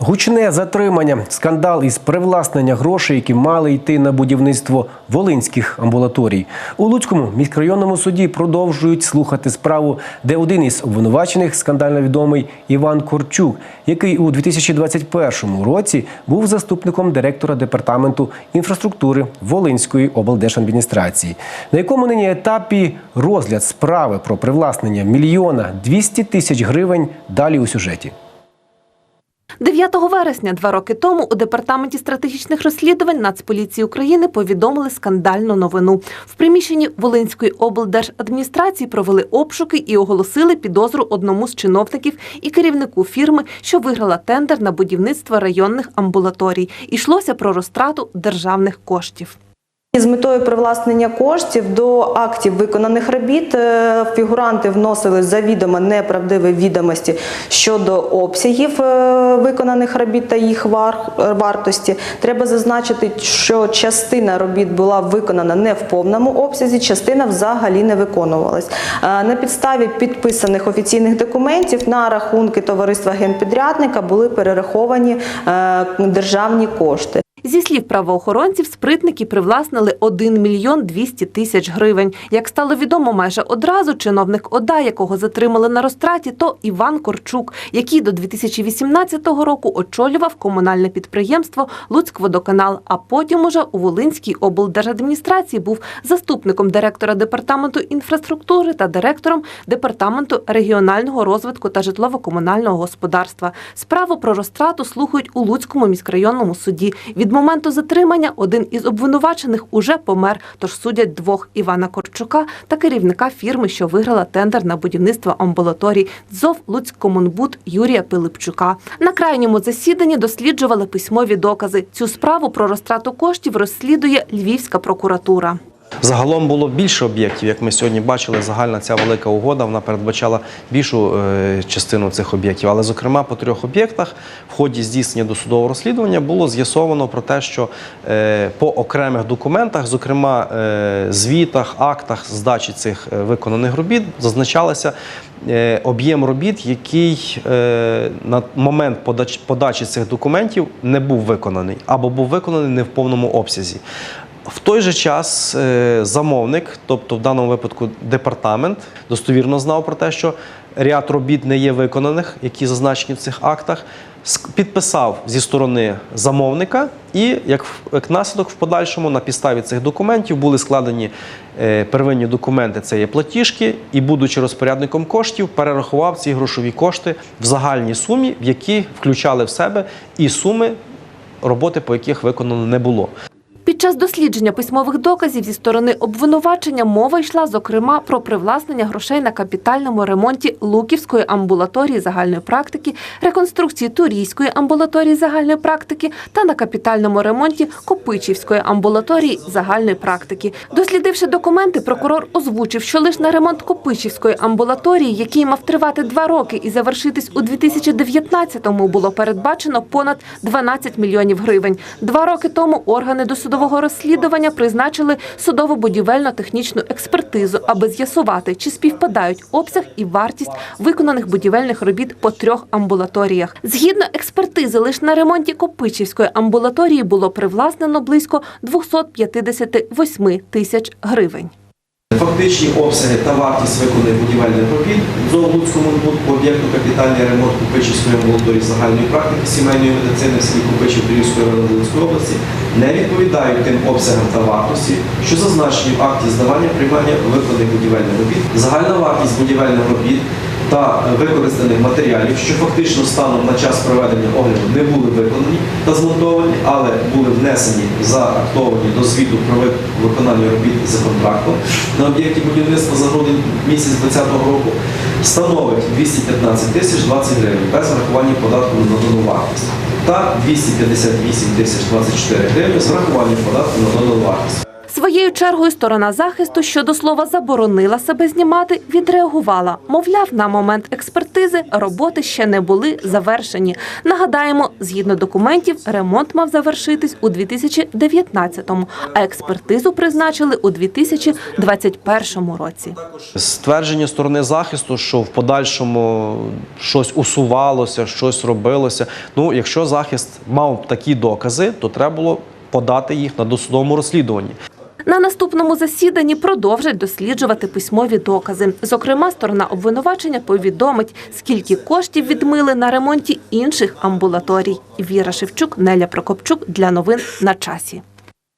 Гучне затримання, скандал із привласнення грошей, які мали йти на будівництво волинських амбулаторій. У Луцькому міськрайонному суді продовжують слухати справу, де один із обвинувачених скандально відомий Іван Корчук, який у 2021 році був заступником директора департаменту інфраструктури Волинської облдержадміністрації, на якому нині етапі розгляд справи про привласнення мільйона 200 тисяч гривень. Далі у сюжеті. 9 вересня, два роки тому, у департаменті стратегічних розслідувань Нацполіції України повідомили скандальну новину. В приміщенні Волинської облдержадміністрації провели обшуки і оголосили підозру одному з чиновників і керівнику фірми, що виграла тендер на будівництво районних амбулаторій. Ішлося про розтрату державних коштів. З метою привласнення коштів до актів виконаних робіт е, фігуранти вносили завідомо неправдиві відомості щодо обсягів е, виконаних робіт та їх вартості. Треба зазначити, що частина робіт була виконана не в повному обсязі, частина взагалі не виконувалась. Е, На підставі підписаних офіційних документів на рахунки товариства генпідрядника були перераховані державні кошти. Зі слів правоохоронців, спритники привласнили 1 мільйон 200 тисяч гривень. Як стало відомо майже одразу, чиновник ОДА, якого затримали на розтраті, то Іван Корчук, який до 2018 року очолював комунальне підприємство «Луцькводоканал», а потім уже у Волинській облдержадміністрації був заступником директора департаменту інфраструктури та директором департаменту регіонального розвитку та житлово-комунального господарства. Справу про розтрату слухають у Луцькому міськрайонному суді. Від моменту затримання один із обвинувачених уже помер, тож судять двох Івана Корчука та керівника фірми, що виграла тендер на будівництво амбулаторій ДЗОВ Луцькомунбуд Юрія Пилипчука. На крайньому засіданні досліджували письмові докази. Цю справу про розтрату коштів розслідує Львівська прокуратура. Загалом було більше об'єктів, як ми сьогодні бачили. Загальна ця велика угода вона передбачала більшу е, частину цих об'єктів. Але, зокрема, по трьох об'єктах в ході здійснення досудового розслідування було з'ясовано про те, що е, по окремих документах, зокрема е, звітах, актах здачі цих виконаних робіт, зазначалося об'єм робіт, який на момент подачі цих документів не був виконаний або був виконаний не в повному обсязі. В той же час е, замовник, тобто в даному випадку департамент, достовірно знав про те, що ряд робіт не є виконаних, які зазначені в цих актах, підписав зі сторони замовника, і як, наслідок в подальшому на підставі цих документів були складені е, первинні документи, це є платіжки, і, будучи розпорядником коштів, перерахував ці грошові кошти в загальній сумі, в які включали в себе і суми роботи, по яких виконано не було. Під час дослідження письмових доказів зі сторони обвинувачення мова йшла, зокрема, про привласнення грошей на капітальному ремонті Луківської амбулаторії загальної практики, реконструкції Турійської амбулаторії загальної практики та на капітальному ремонті Копичівської амбулаторії загальної практики. Дослідивши документи, прокурор озвучив, що лише на ремонт Копичівської амбулаторії, який мав тривати два роки і завершитись у 2019-му, було передбачено понад 12 мільйонів гривень. Два роки тому органи досудового розслідування призначили судово-будівельно-технічну експертизу, аби з'ясувати, чи співпадають обсяг і вартість виконаних будівельних робіт по трьох амбулаторіях. Згідно експертизи, лише на ремонті Копичівської амбулаторії було привласнено близько 258 тисяч гривень. Фактичні обсяги та вартість виконаних будівельних робіт в Зоолуцькому по об'єкту капітальний ремонт Купичівської амбулаторії загальної практики сімейної медицини в селі Купичів Київської Володимирської області не відповідають тим обсягам та вартості, що зазначені в акті здавання приймання виконаних будівельних робіт. Загальна вартість будівельних робіт та використаних матеріалів, що фактично станом на час проведення огляду не були виконані та змонтовані, але були внесені заактовані до звіту про виконання робіт за контрактом на об'єкті будівництва за грудень місяць 2020 року, становить 215 тисяч 20 гривень без врахування податку на додану вартість та 258 тисяч 24 гривень з врахуванням податку на додану вартість. Своєю чергою сторона захисту, що до слова заборонила себе знімати, відреагувала. Мовляв, на момент експертизи роботи ще не були завершені. Нагадаємо, згідно документів, ремонт мав завершитись у 2019-му, а експертизу призначили у 2021 році. Ствердження сторони захисту, що в подальшому щось усувалося, щось робилося. Ну, якщо захист мав такі докази, то треба було подати їх на досудовому розслідуванні. На наступному засіданні продовжать досліджувати письмові докази. Зокрема, сторона обвинувачення повідомить, скільки коштів відмили на ремонті інших амбулаторій. Віра Шевчук, Неля Прокопчук для новин на часі.